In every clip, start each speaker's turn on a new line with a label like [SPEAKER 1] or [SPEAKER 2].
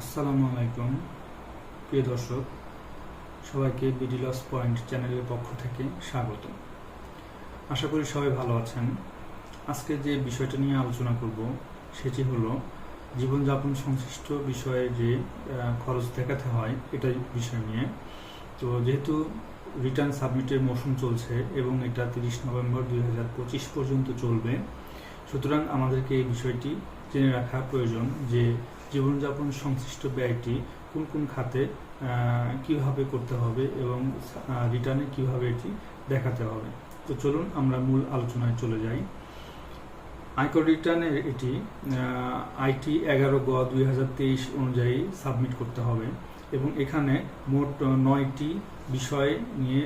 [SPEAKER 1] আসসালামু আলাইকুম। প্রিয় দর্শক, সবাইকে বিডি লস পয়েন্ট চ্যানেলের পক্ষ থেকে স্বাগত আশা করি সবাই ভালো আছেন। আজকে যে বিষয়টা নিয়ে আলোচনা করব, সেটি হলো জীবনযাপন সংশ্লিষ্ট বিষয়ে যে খরচ দেখাতে হয়, এটাই বিষয় নিয়ে। তো যেহেতু রিটার্ন সাবমিটের মৌসুম চলছে এবং এটা তিরিশ নভেম্বর দুই হাজার পঁচিশ পর্যন্ত চলবে, সুতরাং আমাদেরকে এই বিষয়টি জেনে রাখা প্রয়োজন যে জীবনযাপন সংশ্লিষ্ট ব্যয়টি কোন কোন খাতে কীভাবে করতে হবে এবং রিটার্নে কীভাবে এটি দেখাতে হবে। তো চলুন আমরা মূল আলোচনায় চলে যাই। আয়কর রিটার্নের এটি আইটি এগারো গ দুই হাজার তেইশ অনুযায়ী সাবমিট করতে হবে এবং এখানে মোট নয়টি বিষয় নিয়ে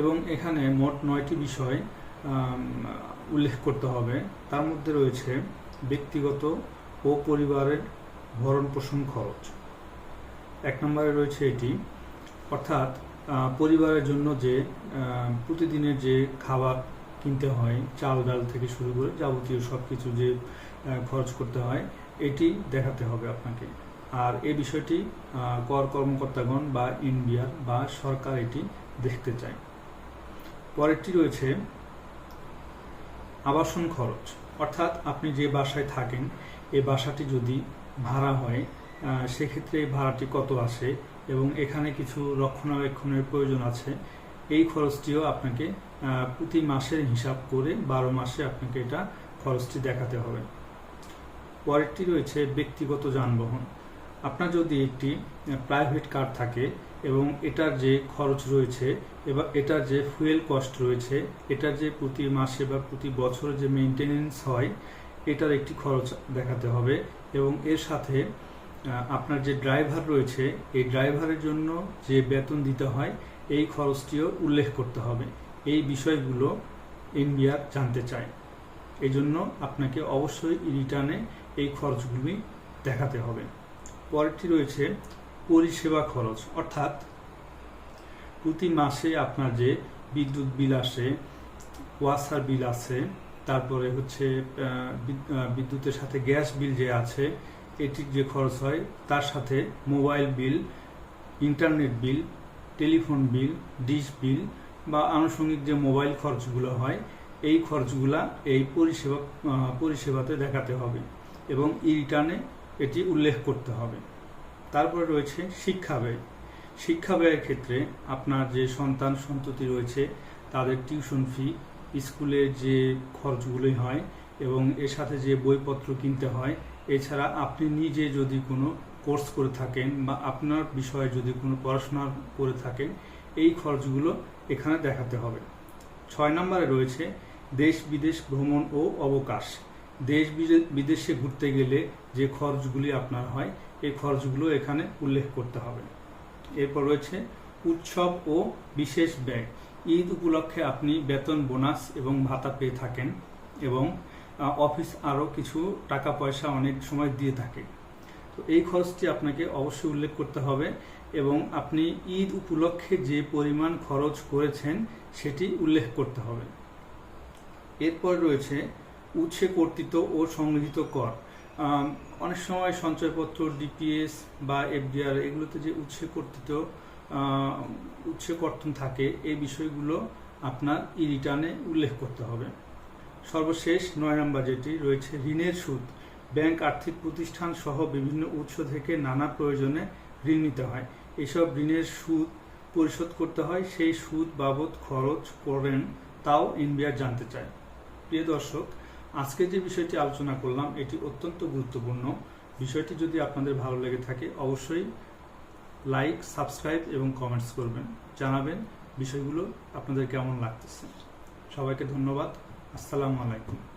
[SPEAKER 1] এবং এখানে মোট নয়টি বিষয় উল্লেখ করতে হবে। তার মধ্যে রয়েছে ব্যক্তিগত ও পরিবারের ভরণ পোষণ খরচ। এক নম্বরে রয়েছে এটি, অর্থাৎ পরিবারের জন্য যে প্রতিদিনের যে খাবার কিনতে হয়, চাল, ডাল থেকে শুরু করে যাবতীয় সব কিছু যে খরচ করতে হয়, এটি দেখাতে হবে আপনাকে। আর এই বিষয়টি কর কর্মকর্তাগণ বা ইন্ডিয়ার বা সরকার এটি দেখতে চায়। পরেরটি রয়েছে, আবাসন খরচ। অর্থাৎ আপনি যে বাসায় থাকেন এই বাসাটি যদি ভাড়া হয় সেক্ষেত্রে ভাড়াটি কত আসে এবং এখানে কিছু রক্ষণাবেক্ষণের প্রয়োজন আছে, এই খরচটিও আপনাকে প্রতি মাসের হিসাব করে বারো মাসে আপনাকে এটা খরচটি দেখাতে হবে। পরেরটি রয়েছে ব্যক্তিগত যানবাহন। আপনার যদি একটি প্রাইভেট কার থাকে এবং এটার যে খরচ রয়েছে এবার এটার যে ফুয়েল কস্ট রয়েছে, এটার যে প্রতি মাসে বা প্রতি বছরে যে মেনটেনেন্স হয় এটার একটি খরচ দেখাতে হবে এবং এর সাথে আপনার যে ড্রাইভার রয়েছে, এই ড্রাইভারের জন্য যে বেতন দিতে হয়, এই খরচটিও উল্লেখ করতে হবে। এই বিষয়গুলো এনবিআর জানতে চায়। এই জন্য আপনাকে অবশ্যই রিটার্নে এই খরচগুলি দেখাতে হবে। পরেরটি রয়েছে পরিষেবা খরচ। অর্থাৎ প্রতি মাসে আপনার যে বিদ্যুৎ বিল আসে, ওয়াসার বিল আছে তারপরে হচ্ছে বিদ্যুতের সাথে গ্যাস বিল যে আছে, এটির যে খরচ হয়, তার সাথে mobile bill, internet bill, telephone bill, dish bill বা আনুষঙ্গিক যে মোবাইল খরচগুলো হয়, এই খরচগুলা এই পরিষেবা পরিষেবাতে দেখাতে হবে এবং ই রিটার্নে এটি উল্লেখ করতে হবে। তারপরে রয়েছে শিক্ষা ব্যয়। শিক্ষা ব্যয়ের ক্ষেত্রে আপনার যে সন্তান সন্ততি রয়েছে, তাদের টিউশন ফি স্কুলের যে খরচগুলোই হয় এবং এর সাথে যে বইপত্র কিনতে হয়, এছাড়া আপনি নিজে যদি কোনো কোর্স করে থাকেন বা আপনার বিষয়ে যদি কোনো পড়াশোনা করে থাকেন, এই খরচগুলো এখানে দেখাতে হবে। ছয় নম্বরে রয়েছে দেশ বিদেশ ভ্রমণ ও অবকাশ। দেশ বিদে- বিদেশে ঘুরতে গেলে যে খরচগুলি আপনার হয়, এই খরচগুলো এখানে উল্লেখ করতে হবে। এরপর রয়েছে উৎসব ও বিশেষ ব্যয়। ঈদ উপলক্ষে আপনি বেতন, বোনাস এবং ভাতা পেয়ে থাকেন এবং অফিস আরও কিছু টাকা পয়সা অনেক সময় দিয়ে থাকে। তো এই খরচটি আপনাকে অবশ্যই উল্লেখ করতে হবে এবং আপনি ঈদ উপলক্ষে যে পরিমাণ খরচ করেছেন সেটি উল্লেখ করতে হবে। এরপর রয়েছে উৎসে কর্তৃত্ব ও সংগৃহীত কর। অনেক সময় সঞ্চয়পত্র ডিপিএস বা এফডিআর এগুলোতে যে উৎসে কর্তৃত্ব উৎসে কর্তন থাকে, এই বিষয়গুলো আপনার ই রিটার্নে উল্লেখ করতে হবে। সর্বশেষ নয় নম্বর যেটি রয়েছে ঋণের সুদ। ব্যাংক আর্থিক প্রতিষ্ঠান সহ বিভিন্ন উৎস থেকে নানা প্রয়োজনে ঋণ নিতে হয়। এসব ঋণের সুদ পরিশোধ করতে হয়, সেই সুদ বাবদ খরচ করেন তাও ইন্ডিয়া জানতে চায়। প্রিয় দর্শক, আজকে যে বিষয়টি আলোচনা করলাম, এটি অত্যন্ত গুরুত্বপূর্ণ। বিষয়টি যদি আপনাদের ভালো লেগে থাকে, অবশ্যই লাইক সাবস্ক্রাইব এবং কমেন্টস করবেন। জানাবেন বিষয়গুলো আপনাদের কেমন লাগতেছে। সবাইকে ধন্যবাদ। আসসালামু আলাইকুম।